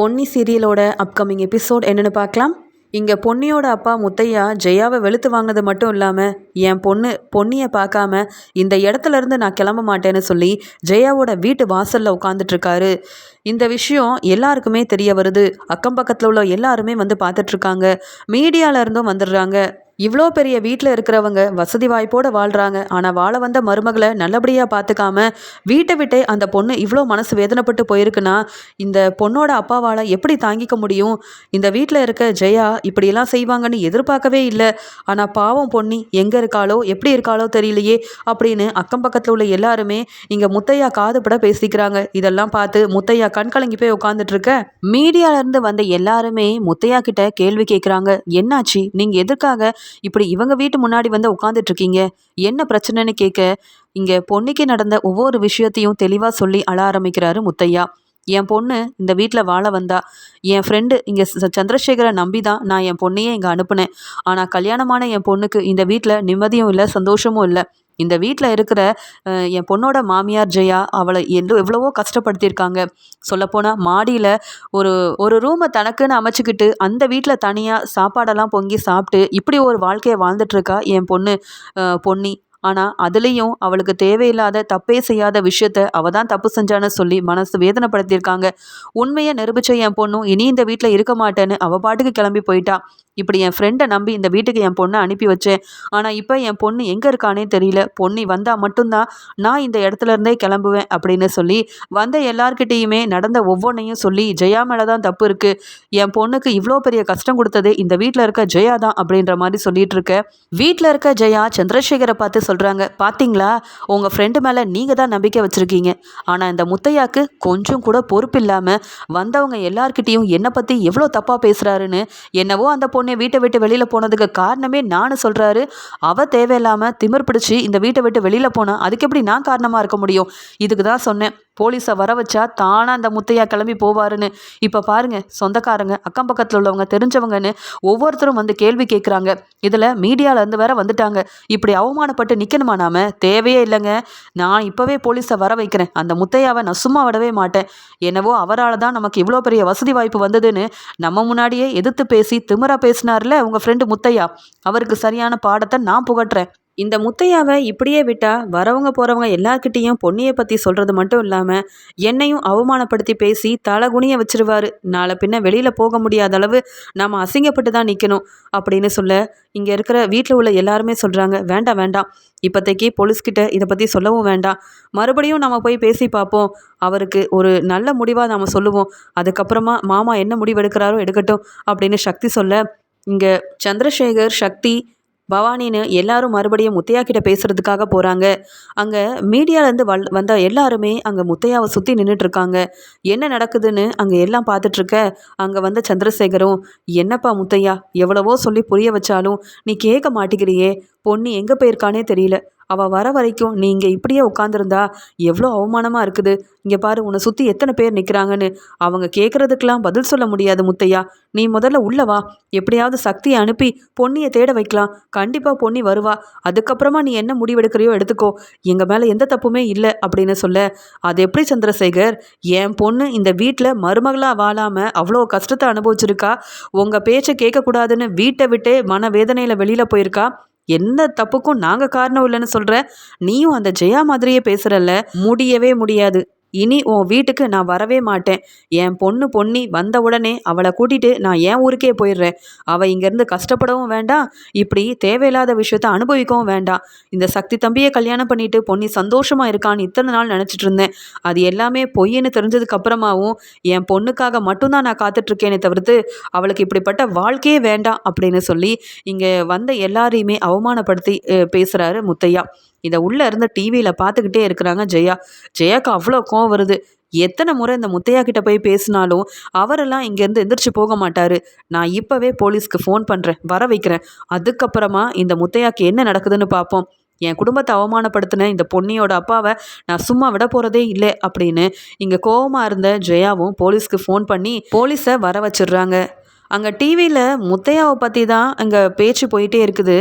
Ponni சீரியலோட upcoming episode என்னென்னு பார்க்கலாம். இங்கே பொன்னியோட அப்பா முத்தையா ஜெயாவை வெளுத்து வாங்கினது மட்டும் இல்லாமல் என் பொண்ணு பொன்னியை பார்க்காம இந்த இடத்துல இருந்து நான் கிளம்ப மாட்டேன்னு சொல்லி ஜெயாவோட வீட்டு வாசலில் உட்காந்துட்ருக்காரு இந்த விஷயம் எல்லாருக்குமே தெரிய வருது. அக்கம் பக்கத்தில் உள்ள எல்லாருமே வந்து பார்த்துட்ருக்காங்க மீடியாவிலேருந்தும் வந்துடுறாங்க. இவ்வளோ பெரிய வீட்டில் இருக்கிறவங்க வசதி வாய்ப்போடு வாழ்கிறாங்க ஆனால் வாழ வந்த மருமகளை நல்லபடியாக பார்த்துக்காம வீட்டை விட்டே அந்த பொண்ணு இவ்வளோ மனசு வேதனைப்பட்டு போயிருக்குன்னா இந்த பொண்ணோட அப்பாவால் எப்படி தாங்கிக்க முடியும்? இந்த வீட்டில் இருக்க ஜெயா இப்படியெல்லாம் செய்வாங்கன்னு எதிர்பார்க்கவே இல்லை. ஆனால் பாவம் பொன்னி எங்கே இருக்காளோ எப்படி இருக்காளோ தெரியலையே அப்படின்னு அக்கம் பக்கத்தில் உள்ள எல்லாருமே இங்கே முத்தையா காதுபட பேசிக்கிறாங்க. இதெல்லாம் பார்த்து முத்தையா கண் கலங்கி போய் உட்காந்துட்டு இருக்க மீடியாலேருந்து வந்த எல்லாருமே முத்தையா கிட்ட கேள்வி கேட்குறாங்க என்னாச்சு? நீங்கள் எதுக்காக இப்படி இவங்க வீட்டு முன்னாடி வந்து உட்காந்துட்டு இருக்கீங்க என்ன பிரச்சனைன்னு கேட்க இங்கே பொண்ணுக்கு நடந்த ஒவ்வொரு விஷயத்தையும் தெளிவாக சொல்லி அழ ஆரம்பிக்கிறாரு முத்தையா. என் பொண்ணு இந்த வீட்டில் வாழ வந்தா என் ஃப்ரெண்டு இங்கே சந்திரசேகரை நம்பி தான் நான் என் பொண்ணையே இங்கே அனுப்புனேன். ஆனால் கல்யாணமான என் பொண்ணுக்கு இந்த வீட்டில் நிம்மதியும் இல்லை சந்தோஷமும் இல்லை. இந்த வீட்டில் இருக்கிற என் பொண்ணோட மாமியார் ஜெயா அவளை எல்லோ எவ்வளவோ கஷ்டப்படுத்தியிருக்காங்க. சொல்லப்போனால் மாடியில் ஒரு ஒரு ரூமை தனக்குன்னு அமைச்சிக்கிட்டு அந்த வீட்டில் தனியாக சாப்பாடெல்லாம் பொங்கி சாப்பிட்டு இப்படி ஒரு வாழ்க்கையை வாழ்ந்துட்டுருக்கா என் பொண்ணு பொன்னி. ஆனால் அதுலேயும் அவளுக்கு தேவையில்லாத தப்பே செய்யாத விஷயத்த அவள் தான் தப்பு செஞ்சான்னு சொல்லி மனசு வேதனைப்படுத்தியிருக்காங்க. உண்மையை நிரூபிச்ச என் பொண்ணும் இனி இந்த வீட்டில் இருக்க மாட்டேன்னு அவள் பாட்டுக்கு கிளம்பி போயிட்டா. இப்படி என் ஃப்ரெண்டை நம்பி இந்த வீட்டுக்கு என் பொண்ணை அனுப்பி வச்சேன். ஆனால் இப்போ என் பொண்ணு எங்கே இருக்கானே தெரியல. பொண்ணி வந்தால் மட்டும்தான் நான் இந்த இடத்துல இருந்தே கிளம்புவேன் அப்படின்னு சொல்லி வந்த எல்லார்கிட்டேயுமே நடந்த ஒவ்வொன்றையும் சொல்லி ஜெயா மேலே தான் தப்பு இருக்குது என் பொண்ணுக்கு இவ்வளோ பெரிய கஷ்டம் கொடுத்தது இந்த வீட்டில் இருக்க ஜெயா தான் அப்படின்ற மாதிரி சொல்லிட்டு இருக்க வீட்டில் இருக்க ஜெயா சந்திரசேகரை பார்த்து சொல்கிறாங்க பார்த்தீங்களா உங்கள் ஃப்ரெண்டு மேலே நீங்கள் தான் நம்பிக்கை வச்சுருக்கீங்க. ஆனால் இந்த முத்தையாக்கு கொஞ்சம் கூட பொறுப்பு இல்லாமல் வந்தவங்க எல்லார்கிட்டேயும் என்னை பற்றி எவ்வளோ தப்பாக பேசுகிறாருன்னு என்னவோ அந்த பொண்ணை வீட்டை விட்டு வெளியில் போனதுக்கு காரணமே நான் சொல்கிறாரு அவள் தேவையில்லாமல் திமிர் பிடிச்சி இந்த வீட்டை விட்டு வெளியில் போனால் அதுக்கு எப்படி நான் காரணமாக இருக்க முடியும்? இதுக்கு தான் சொன்னேன். போலீஸை வர வச்சா தானாக அந்த முத்தையா கிளம்பி போவாருன்னு. இப்போ பாருங்க சொந்தக்காரங்க அக்கம் பக்கத்தில் உள்ளவங்க தெரிஞ்சவங்கன்னு ஒவ்வொருத்தரும் வந்து கேள்வி கேட்குறாங்க இதில் மீடியாவிலேருந்து வேற வந்துட்டாங்க. இப்படி அவமானப்பட்டு நிற்கணுமா நாம? தேவையே இல்லைங்க. நான் இப்போவே போலீஸை வர வைக்கிறேன். அந்த முத்தையாவை நான் சும்மா விடவே மாட்டேன். என்னவோ அவரால் தான் நமக்கு இவ்வளோ பெரிய வசதி வாய்ப்பு வந்ததுன்னு நம்ம முன்னாடியே எதிர்த்து பேசி திமிரா பேசினார்ல உங்கள் ஃப்ரெண்டு முத்தையா? அவருக்கு சரியான பாடத்தை நான் புகட்டுறேன். இந்த முத்தையாவை இப்படியே விட்டால் வரவங்க போகிறவங்க எல்லார்கிட்டேயும் பொன்னியை பற்றி சொல்கிறது மட்டும் இல்லாமல் என்னையும் அவமானப்படுத்தி பேசி தலகுனிய வச்சிருவாரு. நாளை பின்ன வெளியில் போக முடியாத அளவு நாம் அசிங்கப்பட்டு தான் நிற்கணும் அப்படின்னு சொல்ல இங்கே இருக்கிற வீட்டில் உள்ள எல்லாருமே சொல்கிறாங்க வேண்டாம் வேண்டாம். இப்போதைக்கு போலீஸ்கிட்ட இதை பற்றி சொல்லவும் வேண்டாம். மறுபடியும் நம்ம போய் பேசி பார்ப்போம். அவருக்கு ஒரு நல்ல முடிவாக நாம் சொல்லுவோம். அதுக்கப்புறமா மாமா என்ன முடிவு எடுக்கிறாரோ எடுக்கட்டும் அப்படின்னு சக்தி சொல்ல இங்கே சந்திரசேகர் சக்தி பவானின்னு எல்லாரும் மறுபடியும் முத்தையா கிட்ட பேசுறதுக்காக போகிறாங்க அங்கே மீடியாலேருந்து வல் வந்த எல்லாருமே அங்கே முத்தையாவை சுற்றி நின்றுட்டுருக்காங்க என்ன நடக்குதுன்னு அங்கே எல்லாம் பார்த்துட்ருக்க அங்கே வந்த சந்திரசேகரும் என்னப்பா முத்தையா எவ்வளவோ சொல்லி புரிய வச்சாலும் நீ கேட்க மாட்டேங்கிறியே பொண்ணு எங்கே போயிருக்கானே தெரியல. அவள் வர வரைக்கும் நீ இங்கே இப்படியே உட்காந்துருந்தா எவ்வளோ அவமானமாக இருக்குது. இங்கே பாரு உன்னை சுற்றி எத்தனை பேர் நிற்கிறாங்கன்னு அவங்க கேட்குறதுக்கெலாம் பதில் சொல்ல முடியாது முத்தையா. நீ முதல்ல உள்ளவா எப்படியாவது சக்தியை அனுப்பி பொன்னியை தேட வைக்கலாம். கண்டிப்பாக பொன்னி வருவா. அதுக்கப்புறமா நீ என்ன முடிவெடுக்கிறியோ எடுத்துக்கோ. எங்கள் மேலே எந்த தப்புமே இல்லை அப்படின்னு சொல்ல. அது எப்படி சந்திரசேகர்? என் பொண்ணு இந்த வீட்டில் மருமகளாக வாழாமல் அவ்வளோ கஷ்டத்தை அனுபவிச்சிருக்கா. உங்கள் பேச்சை கேட்கக்கூடாதுன்னு வீட்டை விட்டே மன வேதனையில் வெளியில் போயிருக்கா. எந்த தப்புக்கும் நாங்கள் காரணம் இல்லைன்னு சொல்கிற நீயும் அந்த ஜெயா மாதிரியே பேசுகிறல்ல முடியவே முடியாது. இனி உன் வீட்டுக்கு நான் வரவே மாட்டேன். என் பொண்ணு பொன்னி வந்த உடனே அவளை கூட்டிகிட்டு நான் என் ஊருக்கே போயிடுறேன்? அவள் இங்கேருந்து கஷ்டப்படவும் வேண்டாம் இப்படி தேவையில்லாத விஷயத்த அனுபவிக்கவும் வேண்டாம் இந்த சக்தி தம்பியை கல்யாணம் பண்ணிட்டு பொன்னி சந்தோஷமாக இருக்கான்னு இத்தனை நாள் நினச்சிட்டு இருந்தேன். அது எல்லாமே பொய்ன்னு தெரிஞ்சதுக்கு அப்புறமாவும் என் பொண்ணுக்காக மட்டும்தான் நான் காத்துட்ருக்கேனே தவிர்த்து அவளுக்கு இப்படிப்பட்ட வாழ்க்கையே வேண்டாம் அப்படின்னு சொல்லி இங்கே வந்த எல்லாரையுமே அவமானப்படுத்தி பேசுகிறாரு முத்தையா. இதை உள்ளே இருந்து டிவியில் பார்த்துக்கிட்டே இருக்கிறாங்க ஜெயா. ஜெயாக்கு அவ்வளோ கோவம் வருது. எத்தனை முறை இந்த முத்தையா கிட்ட போய் பேசினாலும் அவரெல்லாம் இங்கேருந்து எந்திரிச்சு போக மாட்டார். நான் இப்போவே போலீஸ்க்கு ஃபோன் பண்ணுறேன் வர வைக்கிறேன். அதுக்கப்புறமா இந்த முத்தையாக்கு என்ன நடக்குதுன்னு பார்ப்போம் என் குடும்பத்தை அவமானப்படுத்தின இந்த பொன்னியோட அப்பாவை நான் சும்மா விட போகிறதே இல்லை அப்படின்னு இங்கே கோவமாக இருந்த ஜெயாவும் போலீஸ்க்கு ஃபோன் பண்ணி போலீஸை வர வச்சிடுறாங்க. அங்கே டிவியில் முத்தையாவை பற்றி தான் அங்கே பேச்சு போயிட்டே இருக்குது.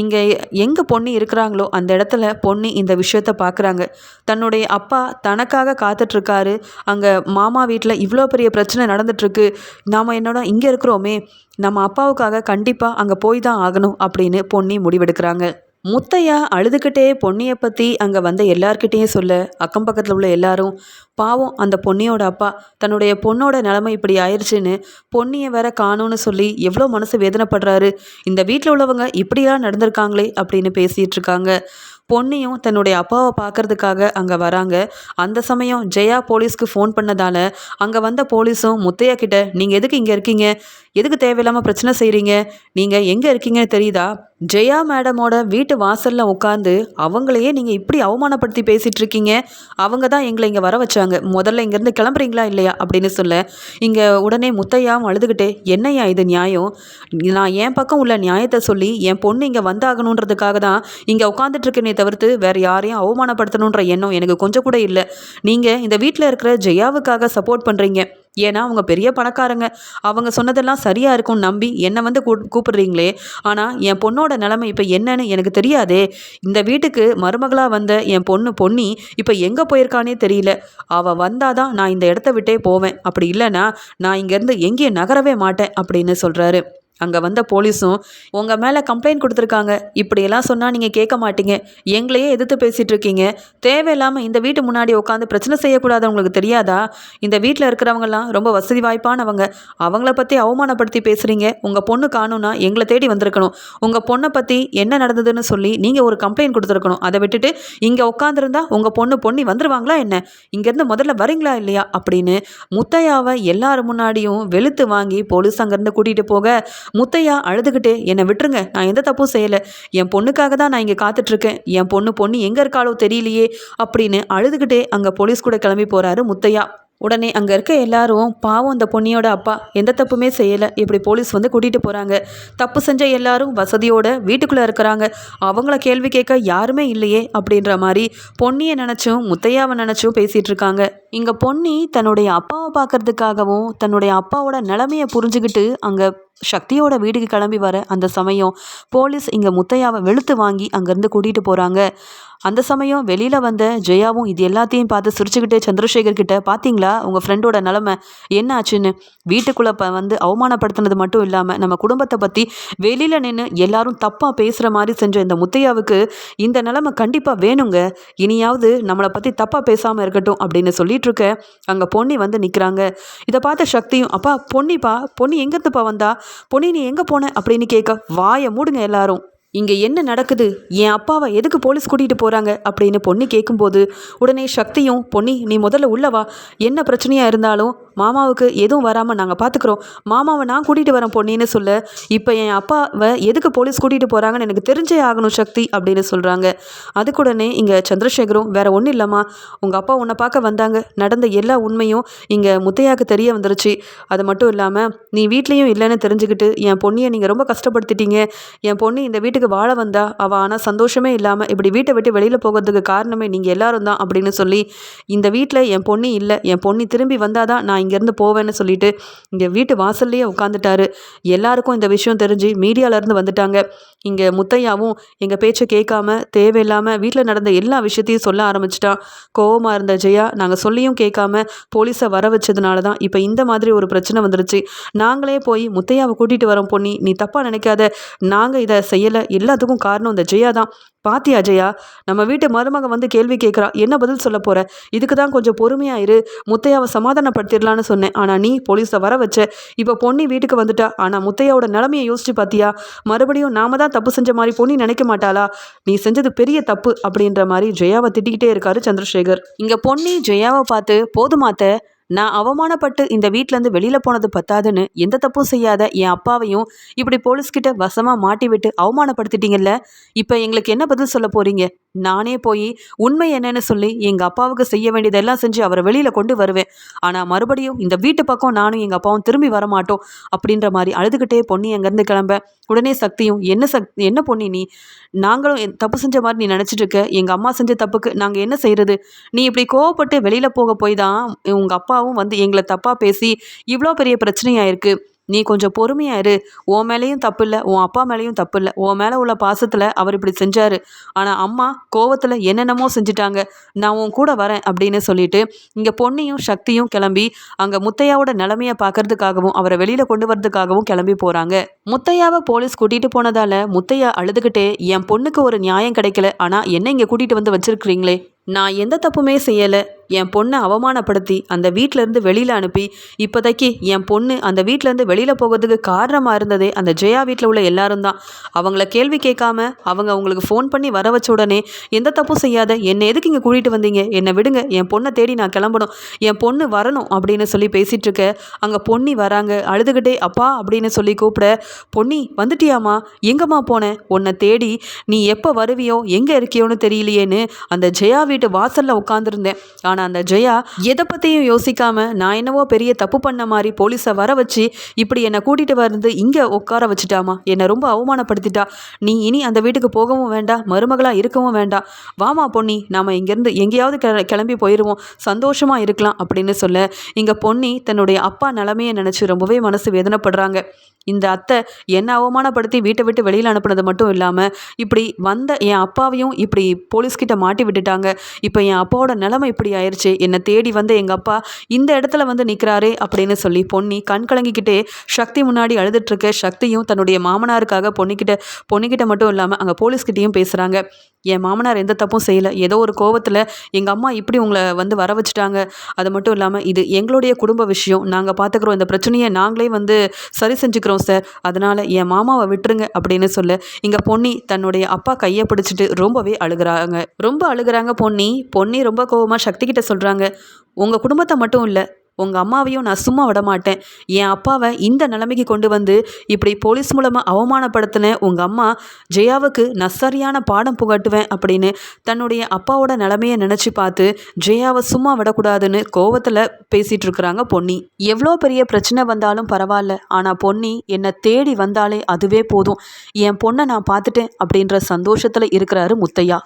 இங்கே எங்கே பொண்ணு இருக்கிறாங்களோ அந்த இடத்துல பொண்ணு இந்த விஷயத்த பார்க்குறாங்க தன்னுடைய அப்பா தனக்காக காத்துட்ருக்காரு. அங்கே மாமா வீட்டில் இவ்வளோ பெரிய பிரச்சனை நடந்துட்டுருக்கு நாம் என்னோட இங்கே இருக்கிறோமே. நம்ம அப்பாவுக்காக கண்டிப்பாக அங்கே போய் தான் ஆகணும் அப்படின்னு பொன்னி முடிவெடுக்கிறாங்க. முத்தையா அழுதுகிட்டே பொன்னியை பற்றி அங்கே வந்த எல்லார்கிட்டேயும் சொல்ல அக்கம் பக்கத்தில் உள்ள எல்லாரும் பாவம் அந்த பொன்னியோட அப்பா தன்னுடைய பொண்ணோட நிலைமை இப்படி ஆயிடுச்சுன்னு பொன்னியை வேற காணும்னு சொல்லி எவ்வளோ மனசு வேதனைப்படுறாரு. இந்த வீட்டில் உள்ளவங்க இப்படியெல்லாம் நடந்திருக்காங்களே அப்படின்னு பேசிகிட்டு இருக்காங்க. பொன்னியும் தன்னுடைய அப்பாவை பார்க்கறதுக்காக அங்கே வராங்க. அந்த சமயம் ஜெயா போலீஸ்க்கு ஃபோன் பண்ணதால் அங்கே வந்த போலீஸும் முத்தையா கிட்ட நீங்கள் எதுக்கு இங்கே இருக்கீங்க? எதுக்கு தேவையில்லாமல் பிரச்சனை செய்கிறீங்க நீங்கள் எங்கே இருக்கீங்கன்னு தெரியுதா? ஜெயா மேடமோட வீட்டு வாசலில் உட்காந்து அவங்களையே நீங்கள் இப்படி அவமானப்படுத்தி பேசிகிட்டு இருக்கீங்க அவங்க தான் எங்களை இங்கே வர வச்சாங்க. முதல்ல இங்கேருந்து கிளம்புறீங்களா இல்லையா? அப்படின்னு சொல்ல இங்கே உடனே முத்தையாவும் அழுதுகிட்டே என்னையா இது நியாயம்? நான் என் பக்கம் உள்ள நியாயத்தை சொல்லி என் பொண்ணு இங்கே வந்தாகணுன்றதுக்காக தான் இங்கே உட்காந்துட்ருக்கேனே தவிர்த்து வேறு யாரையும் அவமானப்படுத்தணுன்ற எண்ணம் எனக்கு கொஞ்சம் கூட இல்லை. நீங்கள் இந்த வீட்டில் இருக்கிற ஜெயாவுக்காக சப்போர்ட் பண்ணுறீங்க ஏன்னா அவங்க பெரிய பணக்காரங்க. அவங்க சொன்னதெல்லாம் சரியாக இருக்கும்னு நம்பி என்னை வந்து கூ கூப்பிடுறீங்களே. ஆனால் என் பொண்ணோட நிலைமை இப்போ என்னன்னு எனக்கு தெரியாதே. இந்த வீட்டுக்கு மருமகளாக வந்த என் பொண்ணு பொன்னி இப்போ எங்கே போயிருக்கானே தெரியல. அவள் வந்தால் தான் நான் இந்த இடத்த விட்டே போவேன். அப்படி இல்லைன்னா நான் இங்கேருந்து எங்கேயும் நகரவே மாட்டேன் அப்படின்னு சொல்கிறாரு அங்கே வந்த போலீஸும் உங்கள் மேலே கம்ப்ளைண்ட் கொடுத்துருக்காங்க. இப்படியெல்லாம் சொன்னால் நீங்கள் கேட்க மாட்டீங்க. எங்களையே எதிர்த்து பேசிகிட்டு இருக்கீங்க. தேவையில்லாமல் இந்த வீட்டு முன்னாடி உட்காந்து பிரச்சனை செய்யக்கூடாது உங்களுக்கு தெரியாதா? இந்த வீட்டில் இருக்கிறவங்கலாம் ரொம்ப வசதி வாய்ப்பானவங்க. அவங்கள பற்றி அவமானப்படுத்தி பேசுகிறீங்க உங்கள் பொண்ணு காணும்னா எங்களை தேடி வந்திருக்கணும். உங்கள் பொண்ணை பற்றி என்ன நடந்ததுன்னு சொல்லி நீங்கள் ஒரு கம்ப்ளைண்ட் கொடுத்துருக்கணும். அதை விட்டுட்டு இங்கே உட்காந்துருந்தா உங்கள் பொண்ணு பொண்ணி வந்துருவாங்களா என்ன? இங்கேருந்து முதல்ல வரீங்களா இல்லையா? அப்படின்னு முத்தையாவை எல்லார் முன்னாடியும் வெளுத்து வாங்கி போலீஸ் அங்கேருந்து கூட்டிகிட்டு போக முத்தையா அழுதுகிட்டே என்னை விட்டுருங்க நான் எந்த தப்பும் செய்யலை. என் பொண்ணுக்காக தான் நான் இங்கே காத்துட்ருக்கேன். என் பொண்ணு பொண்ணு எங்கே இருக்காளோ தெரியலையே அப்படின்னு அழுதுகிட்டே அங்கே போலீஸ் கூட கிளம்பி போகிறாரு முத்தையா. உடனே அங்கே இருக்க எல்லாரும் பாவம் அந்த பொண்ணியோட அப்பா எந்த தப்புமே செய்யலை. இப்படி போலீஸ் வந்து கூட்டிகிட்டு போகிறாங்க தப்பு செஞ்ச எல்லாரும் வசதியோட வீட்டுக்குள்ளே இருக்கிறாங்க. அவங்கள கேள்வி கேட்க யாருமே இல்லையே அப்படின்ற மாதிரி பொன்னியை நினச்சும் முத்தையாவை நினச்சும் பேசிகிட்டு இருக்காங்க. இங்கே பொன்னி தன்னுடைய அப்பாவை பார்க்கறதுக்காகவும் தன்னுடைய அப்பாவோட நிலமையை புரிஞ்சுக்கிட்டு அங்கே சக்தியோட வீட்டுக்கு கிளம்பி வர அந்த சமயம் போலீஸ் இங்கே முத்தையாவை வெளுத்து வாங்கி அங்கேருந்து கூட்டிகிட்டு போகிறாங்க அந்த சமயம் வெளியில் வந்த ஜெயாவும் இது எல்லாத்தையும் பார்த்து சிரிச்சுக்கிட்டே சந்திரசேகர் கிட்ட பார்த்தீங்களா உங்கள் ஃப்ரெண்டோட நிலமை என்ன ஆச்சுன்னு? வீட்டுக்குள்ளே ப வந்து அவமானப்படுத்தினது மட்டும் இல்லாமல் நம்ம குடும்பத்தை பற்றி வெளியில் நின்று எல்லாரும் தப்பாக பேசுகிற மாதிரி செஞ்ச இந்த முத்தையாவுக்கு இந்த நிலமை கண்டிப்பாக வேணுங்க. இனியாவது நம்மளை பற்றி தப்பாக பேசாமல் இருக்கட்டும் அப்படின்னு சொல்லி இருக்க அங்கே பொன்னி வந்து நிற்கிறாங்க இதை பார்த்த சக்தியும் அப்பா பொன்னிப்பா பொன்னி எங்கேருந்துப்பா வந்தா? பொன்னி நீ எங்கே போன? அப்படின்னு கேட்க வாயை மூடுங்க எல்லாரும். இங்கே என்ன நடக்குது? என் அப்பாவை எதுக்கு போலீஸ் கூட்டிகிட்டு போகிறாங்க அப்படின்னு பொன்னி கேட்கும்போது உடனே சக்தியும் பொன்னி நீ முதல்ல உள்ளவா என்ன பிரச்சனையாக இருந்தாலும் மாமாவுக்கு எதுவும் வராமல் நாங்கள் பார்த்துக்குறோம் மாமாவை நான் கூட்டிகிட்டு வரேன் பொண்ணின்னு சொல்ல இப்போ என் அப்பாவை எதுக்கு போலீஸ் கூட்டிகிட்டு போகிறாங்கன்னு எனக்கு தெரிஞ்சே ஆகணும் சக்தி அப்படின்னு சொல்கிறாங்க அதுக்குடனே இங்கே சந்திரசேகரும் வேறு ஒன்றும் இல்லைம்மா. உங்கள் அப்பா உன்னை பார்க்க வந்தாங்க. நடந்த எல்லா உண்மையும் இங்கே முத்தையாவுக்கு தெரிய வந்துருச்சு. அது மட்டும் இல்லாமல் நீ வீட்லேயும் இல்லைன்னு தெரிஞ்சுக்கிட்டு என் பொண்ணியை நீங்கள் ரொம்ப கஷ்டப்படுத்திட்டீங்க. என் பொண்ணு இந்த வீட்டுக்கு வாழ வந்தா அவள் ஆனால் சந்தோஷமே இல்லாமல் இப்படி வீட்டை விட்டு வெளியில் போகிறதுக்கு காரணமே நீங்கள் எல்லாரும் தான் அப்படின்னு சொல்லி இந்த வீட்டில் என் பொண்ணு இல்லை என் பொண்ணு திரும்பி வந்தால் தான் நான் இங்கேருந்து போவேன்னு சொல்லிட்டு இங்கே வீட்டு வாசல்லையே உட்காந்துட்டாரு எல்லாருக்கும் இந்த விஷயம் தெரிஞ்சு மீடியாவிலேருந்து வந்துட்டாங்க. இங்கே முத்தையாவும் எங்கள் பேச்சை கேட்காம தேவையில்லாமல் வீட்டில் நடந்த எல்லா விஷயத்தையும் சொல்ல ஆரம்பிச்சிட்டான் கோவமாக இருந்த ஜெயா நாங்கள் சொல்லியும் கேட்காம போலீஸை வர வச்சதுனால தான் இப்போ இந்த மாதிரி ஒரு பிரச்சனை வந்துருச்சு. நாங்களே போய் முத்தையாவை கூட்டிகிட்டு வரோம் பொண்ணி நீ தப்பாக நினைக்காத. நாங்கள் இதை செய்யலை. எல்லாத்துக்கும் காரணம் இந்த ஜெயா தான். பாத்தியா ஜெயா நம்ம வீட்டு மருமக வந்து கேள்வி கேட்குறா. என்ன பதில் சொல்ல போகிற இதுக்கு தான் கொஞ்சம் பொறுமையாக இரு. முத்தையாவை சமாதானப்படுத்திடலான்னு சொன்னேன். ஆனால் நீ போலீஸை வர வச்ச. இப்போ பொன்னி வீட்டுக்கு வந்துட்டா. ஆனால் முத்தையாவோட நிலமையை யோசிச்சு பார்த்தியா மறுபடியும் நாம தான் தப்பு செஞ்ச மாதிரி பொன்னி நினைக்க மாட்டாளா? நீ செஞ்சது பெரிய தப்பு அப்படின்ற மாதிரி ஜெயாவை திட்டிக்கிட்டே இருக்காரு சந்திரசேகர். இங்கே பொன்னி ஜெயாவை பார்த்து போதுமாத்த நான் அவமானப்பட்டு இந்த வீட்டிலேருந்து வெளியில் போனது பத்தாதுன்னு எந்த தப்பும் செய்யாத என் அப்பாவையும் இப்படி போலீஸ்கிட்ட வசமாக மாட்டி விட்டு அவமானப்படுத்திட்டீங்கல்ல? இப்போ எங்களுக்கு என்ன பதில் சொல்ல போகிறீங்க நானே போய் உண்மை என்னன்னு சொல்லி எங்கள் அப்பாவுக்கு செய்ய வேண்டியதெல்லாம் செஞ்சு அவரை வெளியில் கொண்டு வருவேன். ஆனால் மறுபடியும் இந்த வீட்டு பக்கம் நானும் எங்கள் அப்பாவும் திரும்பி வரமாட்டோம் அப்படின்ற மாதிரி அழுதுகிட்டே பொண்ணி அங்கேருந்து கிளம்ப. உடனே சக்தியும் என்ன சக் என்ன பொண்ணி நீ? நாங்களும் தப்பு செஞ்ச மாதிரி நீ நினச்சிட்டு இருக்க. எங்கள் அம்மா செஞ்ச தப்புக்கு நாங்கள் என்ன செய்கிறது நீ இப்படி கோவப்பட்டு வெளியில் போக போய் தான் உங்கள் அப்பாவும் வந்து எங்களை தப்பாக பேசி இவ்வளோ பெரிய பிரச்சனையாயிருக்கு. நீ கொஞ்சம் பொறுமையாக இரு. உன் மேலேயும் தப்பு இல்லை உன் அப்பா மேலேயும் தப்பு இல்லை உன் மேலே உள்ள பாசத்தில் அவர் இப்படி செஞ்சார். ஆனால் அம்மா கோவத்தில் என்னென்னமோ செஞ்சுட்டாங்க. நான் உன் கூட வரேன் அப்படின்னு சொல்லிட்டு இங்கே பொண்ணையும் சக்தியும் கிளம்பி அங்கே முத்தையாவோட நிலமையை பார்க்கறதுக்காகவும் அவரை வெளியில் கொண்டு வரதுக்காகவும் கிளம்பி போகிறாங்க முத்தையாவை போலீஸ் கூட்டிகிட்டு போனதால் முத்தையா அழுதுகிட்டே என் பொண்ணுக்கு ஒரு நியாயம் கிடைக்கல. ஆனால் என்ன இங்கே கூட்டிகிட்டு வந்து வச்சுருக்கிறீங்களே? நான் எந்த தப்புமே செய்யலை. என் பொண்ணை அவமானப்படுத்தி அந்த வீட்டிலேருந்து வெளியில் அனுப்பி இப்போதைக்கு என் பொண்ணு அந்த வீட்டிலேருந்து வெளியில் போகிறதுக்கு காரணமாக இருந்ததே அந்த ஜெயா வீட்டில் உள்ள எல்லாரும் தான். அவங்கள கேள்வி கேட்காம அவங்க அவங்களுக்கு ஃபோன் பண்ணி வர வச்ச உடனே எந்த தப்பும் செய்யாத என்னை எதுக்கு இங்கே கூட்டிகிட்டு வந்தீங்க? என்னை விடுங்க என் பொண்ணை தேடி நான் கிளம்பணும். என் பொண்ணு வரணும் அப்படின்னு சொல்லி பேசிகிட்டு இருக்க அங்கே பொன்னி வராங்க. அழுதுகிட்டே அப்பா அப்படின்னு சொல்லி கூப்பிட பொன்னி வந்துட்டியாம்மா? எங்கம்மா போனேன் உன்னை தேடி நீ எப்போ வருவியோ எங்கே இருக்கியோன்னு தெரியலையேன்னு அந்த ஜெயா வீட்டு வாசலில் உட்காந்துருந்தேன் ஆனால் அந்த ஜெயா? எதை பற்றியும் யோசிக்காம நான் என்னவோ பெரிய தப்பு பண்ண மாதிரி போலீஸை வர வச்சு இப்படி என்னை கூட்டிகிட்டு வந்து இங்கே உட்கார வச்சுட்டாமா? என்னை ரொம்ப அவமானப்படுத்திட்டா. நீ இனி அந்த வீட்டுக்கு போகவும் வேண்டாம் மருமகளாக இருக்கவும் வேண்டாம் வாமா பொன்னி நாம் இங்கேருந்து எங்கேயாவது கிளம்பி போயிடுவோம் சந்தோஷமாக இருக்கலாம் அப்படின்னு சொல்ல இங்கே பொன்னி தன்னுடைய அப்பா நிலமையை நினச்சி ரொம்பவே மனசு வேதனைப்படுறாங்க. இந்த அத்தை என்னை அவமானப்படுத்தி வீட்டை விட்டு வெளியில் அனுப்புனது மட்டும் இல்லாமல் இப்படி வந்த என் அப்பாவையும் இப்படி போலீஸ்கிட்ட மாட்டி விட்டுட்டாங்க. இப்போ என் அப்பாவோட நிலைமை இப்படி ஆயிடுச்சு. என்னை தேடி வந்து எங்கள் அப்பா இந்த இடத்துல வந்து நிற்கிறாரே அப்படின்னு சொல்லி பொன்னி கண் கலங்கிக்கிட்டே சக்தி முன்னாடி அழுதுட்டுருக்க சக்தியும் தன்னுடைய மாமனாருக்காக பொன்னிக்கிட்ட பொன்னிக்கிட்ட மட்டும் இல்லாமல் அங்கே போலீஸ்கிட்டையும் பேசுகிறாங்க என் மாமனார் எந்த தப்பும் செய்யலை. ஏதோ ஒரு கோவத்தில் எங்கள் அம்மா இப்படி உங்களை வந்து வர வச்சுட்டாங்க. அது மட்டும் இல்லாமல் இது எங்களுடைய குடும்ப விஷயம். நாங்கள் பார்த்துக்குறோம் இந்த பிரச்சனையை நாங்களே வந்து சரி செஞ்சுக்கிறோம் சார். அதனால் என் மாமாவை விட்டுருங்க அப்படின்னு சொல்ல இங்கே பொன்னி தன்னுடைய அப்பா கையை பிடிச்சிட்டு ரொம்பவே அழுகுறாங்க. ரொம்ப அழுகுறாங்க பொன்னி பொன்னி ரொம்ப கோவமாக சக்தி கிட்ட சொல்கிறாங்க உங்கள் குடும்பத்தை மட்டும் இல்லை உங்கள் அம்மாவையும் நான் சும்மா விட மாட்டேன். என் அப்பாவை இந்த நிலைமைக்கு கொண்டு வந்து இப்படி போலீஸ் மூலமாக அவமானப்படுத்தின உங்கள் அம்மா ஜெயாவுக்கு நான் சரியான பாடம் புகட்டுவேன் அப்படின்னு தன்னுடைய அப்பாவோட நிலைமையை நினச்சி பார்த்து ஜெயாவை சும்மா விடக்கூடாதுன்னு கோவத்தில் பேசிகிட்டு இருக்கிறாங்க பொன்னி. எவ்வளோ பெரிய பிரச்சனை வந்தாலும் பரவாயில்ல ஆனால் பொன்னி என்னை தேடி வந்தாலே அதுவே போதும். என் பொண்ணை நான் பார்த்துட்டேன் அப்படின்ற சந்தோஷத்தில் இருக்கிறாரு முத்தையா.